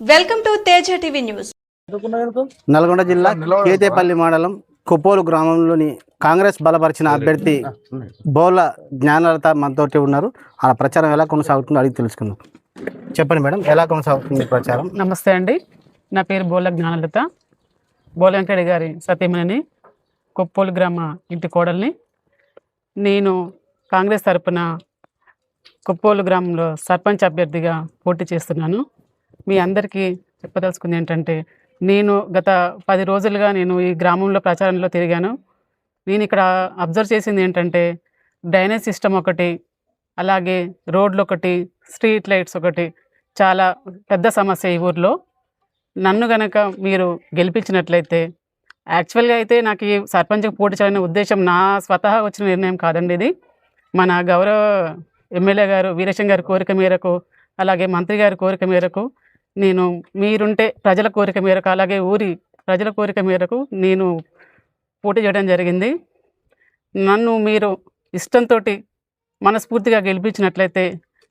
Welcome to Teja TV news. Nalgonda జిల్లా కేతేపల్లి మండలం కుప్పోలు గ్రామంలోని కాంగ్రెస్ బలపరిచిన అభ్యర్థి బోల జ్ఞానలత మనతోటి ఉన్నారు. ఆ ప్రచారం ఎలా కొనసాగుతుందో అడిగి తెలుసుకుందాం. చెప్పండి మేడం ఎలా కొనసాగుతుంది ప్రచారం? నమస్తే అండి. నా పేరు బోల జ్ఞానలత. బోల వెంకయ్య గారి సతీమణిని కొప్పోలు గ్రామ ఇంటి కోడల్ని. నేను కాంగ్రెస్ తరపున కొప్పోలు గ్రామంలో సర్పంచ్ అభ్యర్థిగా పోటీ చేస్తున్నాను. మీ అందరికీ చెప్పదలుచుకుంది ఏంటంటే నేను గత పది రోజులుగా నేను ఈ గ్రామంలో ప్రచారంలో తిరిగాను. నేను ఇక్కడ అబ్జర్వ్ చేసింది ఏంటంటే డ్రైనేజ్ సిస్టమ్ ఒకటి అలాగే రోడ్లు ఒకటి స్ట్రీట్ లైట్స్ ఒకటి చాలా పెద్ద సమస్య ఈ ఊర్లో. నన్ను గనక మీరు గెలిపించినట్లయితే యాక్చువల్గా అయితే నాకు ఈ సర్పంచ్కి పోటీ చేయాలనే ఉద్దేశం నా స్వతహా వచ్చిన నిర్ణయం కాదండి ఇది. మన గౌరవ ఎమ్మెల్యే గారు వీరేశం గారి కోరిక మేరకు అలాగే మంత్రి గారి కోరిక మేరకు నేను మీరుంటే ప్రజల కోరిక మేరకు అలాగే ఊరి ప్రజల కోరిక మేరకు నేను పోటీ చేయడం జరిగింది. నన్ను మీరు ఇష్టంతో మనస్ఫూర్తిగా గెలిపించినట్లయితే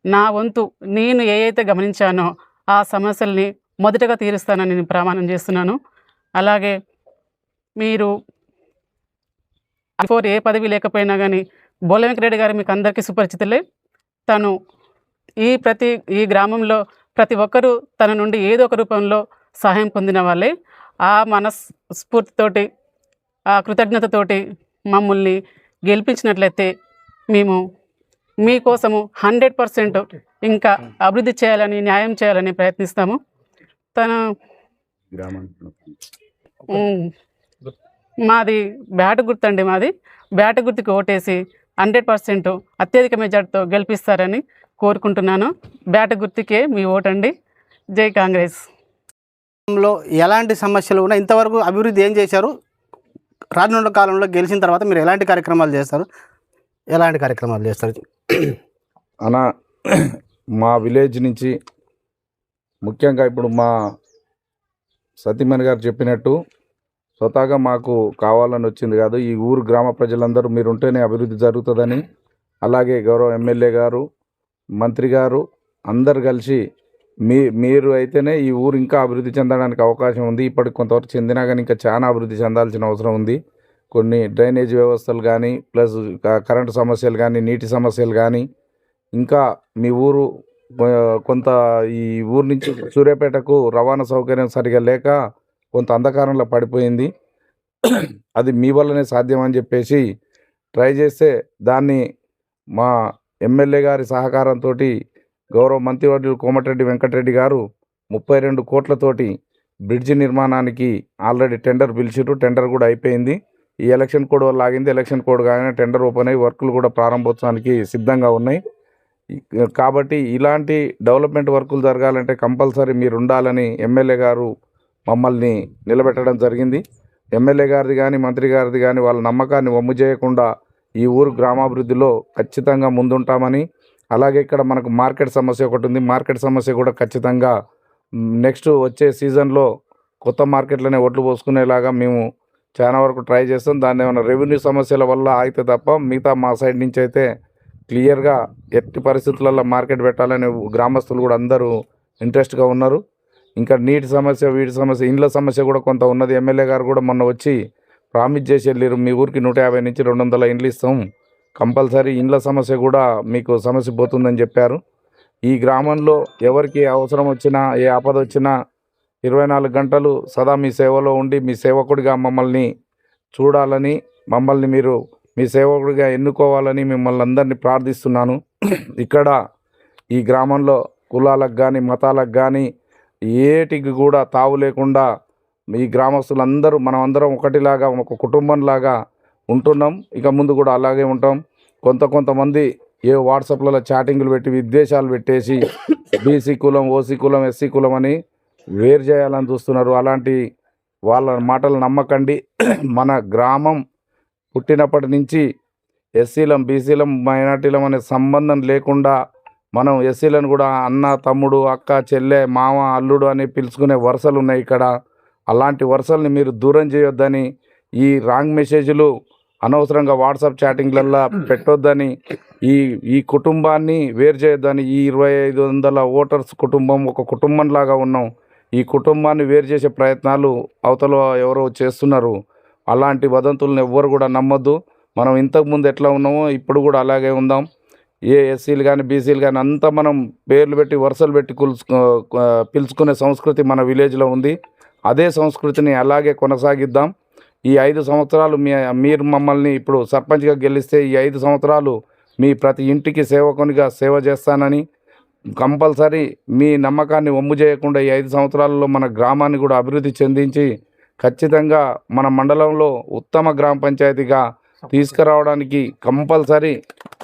నా వంతు నేను ఏదైతే గమనించానో ఆ సమస్యల్ని మొదటగా తీరుస్తానని నేను ప్రమాణం చేస్తున్నాను. అలాగే మీరు ఫోర్ ఏ పదవి లేకపోయినా కానీ బోల వెంకరెడ్డి గారు మీకు అందరికీ సుపరిచితులే. తను ఈ ప్రతి ఈ గ్రామంలో ప్రతి ఒక్కరూ తన నుండి ఏదో ఒక రూపంలో సహాయం పొందిన వాళ్ళే. ఆ మనస్ఫూర్తితోటి ఆ కృతజ్ఞతతోటి మమ్మల్ని గెలిపించినట్లయితే మేము మీకోసము హండ్రెడ్ పర్సెంట్ ఇంకా అభివృద్ధి చేయాలని న్యాయం చేయాలని ప్రయత్నిస్తాము. తన మాది బ్యాట గుర్తండి మాది. బ్యాట గుర్తుకి ఓటేసి హండ్రెడ్ పర్సెంట్ అత్యధిక మెజార్టీతో గెలిపిస్తారని కోరుకుంటున్నాను. బ్యాట గుర్తుకే మీ ఓటండి. జై కాంగ్రెస్. లో ఎలాంటి సమస్యలు ఉన్నాయి ఇంతవరకు అభివృద్ధి ఏం చేశారు? రానున్న కాలంలో గెలిచిన తర్వాత మీరు ఎలాంటి కార్యక్రమాలు చేస్తారు? ఎలాంటి కార్యక్రమాలు చేస్తారు? అన్న మా విలేజ్ నుంచి ముఖ్యంగా ఇప్పుడు మా సతీమణి గారు చెప్పినట్టు స్వతహాగా మాకు కావాలని వచ్చింది కాదు. ఈ ఊరు గ్రామ ప్రజలందరూ మీరు ఉంటేనే అభివృద్ధి జరుగుతుందని అలాగే గౌరవ ఎమ్మెల్యే గారు మంత్రి గారు అందరు కలిసి మీ మీరు అయితేనే ఈ ఊరు ఇంకా అభివృద్ధి చెందడానికి అవకాశం ఉంది. ఇప్పటికి కొంతవరకు చెందినా కానీ ఇంకా చాలా అభివృద్ధి చెందాల్సిన అవసరం ఉంది. కొన్ని డ్రైనేజ్ వ్యవస్థలు కానీ ప్లస్ కరెంటు సమస్యలు కానీ నీటి సమస్యలు కానీ ఇంకా మీ ఊరు కొంత ఈ ఊరు నుంచి సూర్యాపేటకు రవాణా సౌకర్యం సరిగా లేక కొంత అంధకారంలో పడిపోయింది. అది మీ వల్లనే సాధ్యం అని చెప్పేసి ట్రై చేస్తే దాన్ని మా ఎమ్మెల్యే గారి సహకారంతో గౌరవ మంత్రివర్యులు కోమటిరెడ్డి వెంకటరెడ్డి గారు ముప్పై రెండు కోట్లతోటి బ్రిడ్జి నిర్మాణానికి ఆల్రెడీ టెండర్ పిలిచిరు టెండర్ కూడా అయిపోయింది. ఈ ఎలక్షన్ కోడ్ వల్ల ఆగింది. ఎలక్షన్ కోడ్ కాగానే టెండర్ ఓపెన్ అయ్యి వర్కులు కూడా ప్రారంభోత్సవానికి సిద్ధంగా ఉన్నాయి. కాబట్టి ఇలాంటి డెవలప్మెంట్ వర్కులు జరగాలంటే కంపల్సరీ మీరు ఉండాలని ఎమ్మెల్యే గారు మమ్మల్ని నిలబెట్టడం జరిగింది. ఎమ్మెల్యే గారిది కానీ మంత్రి గారిది కానీ వాళ్ళ నమ్మకాన్ని వమ్ము చేయకుండా ఈ ఊరు గ్రామాభివృద్ధిలో ఖచ్చితంగా ముందుంటామని అలాగే ఇక్కడ మనకు మార్కెట్ సమస్య ఒకటి ఉంది మార్కెట్ సమస్య కూడా ఖచ్చితంగా నెక్స్ట్ వచ్చే సీజన్లో కొత్త మార్కెట్లోనే ఒడ్లు పోసుకునేలాగా మేము చాలా వరకు ట్రై చేస్తాం. దాన్ని ఏమైనా రెవెన్యూ సమస్యల వల్ల అయితే తప్ప మిగతా మా సైడ్ నుంచి అయితే క్లియర్గా ఎట్టి పరిస్థితులలో మార్కెట్ పెట్టాలని గ్రామస్తులు కూడా అందరూ ఇంట్రెస్ట్గా ఉన్నారు. ఇంకా నీటి సమస్య వీటి సమస్య ఇండ్ల సమస్య కూడా కొంత ఉన్నది. ఎమ్మెల్యే గారు కూడా మొన్న వచ్చి ప్రామిస్ చేసి వెళ్ళారు. మీ ఊరికి నూట యాభై నుంచి రెండు వందల ఇండ్లు ఇస్తాం. కంపల్సరీ ఇండ్ల సమస్య కూడా మీకు సమస్య పోతుందని చెప్పారు. ఈ గ్రామంలో ఎవరికి అవసరం వచ్చినా ఏ ఆపద వచ్చినా ఇరవై నాలుగు గంటలు సదా మీ సేవలో ఉండి మీ సేవకుడిగా మమ్మల్ని చూడాలని మమ్మల్ని మీరు మీ సేవకుడిగా ఎన్నుకోవాలని మిమ్మల్ని అందరినీ ప్రార్థిస్తున్నాను. ఇక్కడ ఈ గ్రామంలో కులాలకు కానీ మతాలకు కానీ ఏటికి కూడా తావు లేకుండా ఈ గ్రామస్తులందరూ మనం అందరం ఒకటిలాగా ఒక కుటుంబంలాగా ఉంటున్నాం. ఇక ముందు కూడా అలాగే ఉంటాం. కొంత కొంతమంది ఏ వాట్సాప్లలో చాటింగ్లు పెట్టి విద్వేషాలు పెట్టేసి బీసీ కులం ఓసీ కులం ఎస్సీ కులం అని వేరు చేయాలని చూస్తున్నారు. అలాంటి వాళ్ళ మాటలు నమ్మకండి. మన గ్రామం పుట్టినప్పటి నుంచి ఎస్సీలం బీసీలం మైనార్టీలం అనే సంబంధం లేకుండా మనం ఎస్సీలను కూడా అన్న తమ్ముడు అక్క చెల్లె మామ అల్లుడు అని పిలుచుకునే వరుసలు ఉన్నాయి ఇక్కడ. అలాంటి వరుసల్ని మీరు దూరం చేయొద్దని ఈ రాంగ్ మెసేజ్లు అనవసరంగా వాట్సాప్ చాటింగ్లల్లో పెట్టొద్దని ఈ ఈ కుటుంబాన్ని వేరు చేయొద్దని ఈ ఇరవై ఐదు వందల ఓటర్స్ కుటుంబం ఒక కుటుంబంలాగా ఉన్నాం. ఈ కుటుంబాన్ని వేరు చేసే ప్రయత్నాలు అవతల ఎవరో చేస్తున్నారు. అలాంటి వదంతులను ఎవ్వరు కూడా నమ్మొద్దు. మనం ఇంతకుముందు ఎట్లా ఉన్నామో ఇప్పుడు కూడా అలాగే ఉందాం. ఏ ఎస్సీలు కానీ బీసీలు కానీ అంతా మనం పేర్లు పెట్టి వరుసలు పెట్టి పిలుచుకునే సంస్కృతి మన విలేజ్లో ఉంది. అదే సంస్కృతిని అలాగే కొనసాగిద్దాం. ఈ ఐదు సంవత్సరాలు మీ మీరు మమ్మల్ని ఇప్పుడు సర్పంచ్గా గెలిస్తే ఈ ఐదు సంవత్సరాలు మీ ప్రతి ఇంటికి సేవకునిగా సేవ చేస్తానని కంపల్సరీ మీ నమ్మకాన్ని ఒమ్ము చేయకుండా ఈ ఐదు సంవత్సరాలలో మన గ్రామాన్ని కూడా అభివృద్ధి చెందించి ఖచ్చితంగా మన మండలంలో ఉత్తమ గ్రామ పంచాయతీగా తీసుకురావడానికి కంపల్సరీ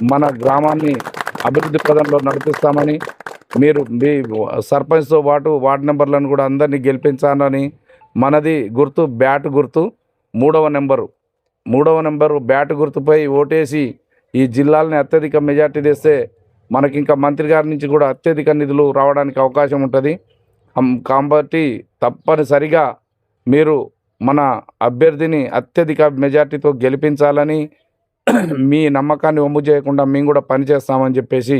మన గ్రామాన్ని అభివృద్ధి పదంలో నడిపిస్తామని మీరు మీ సర్పంచ్తో పాటు వార్డు నెంబర్లను కూడా అందరినీ గెలిపించాలని మనది గుర్తు బ్యాట్ గుర్తు మూడవ నెంబరు. మూడవ నెంబరు బ్యాట్ గుర్తుపై ఓటేసి ఈ జిల్లాలని అత్యధిక మెజార్టీ తెస్తే మనకి ఇంకా మంత్రి గారి నుంచి కూడా అత్యధిక నిధులు రావడానికి అవకాశం ఉంటుంది. కాబట్టి తప్పనిసరిగా మీరు మన అభ్యర్థిని అత్యధిక మెజార్టీతో గెలిపించాలని మీ నమ్మకాన్ని ఒమ్ము చేయకుండా మేము కూడా పనిచేస్తామని చెప్పేసి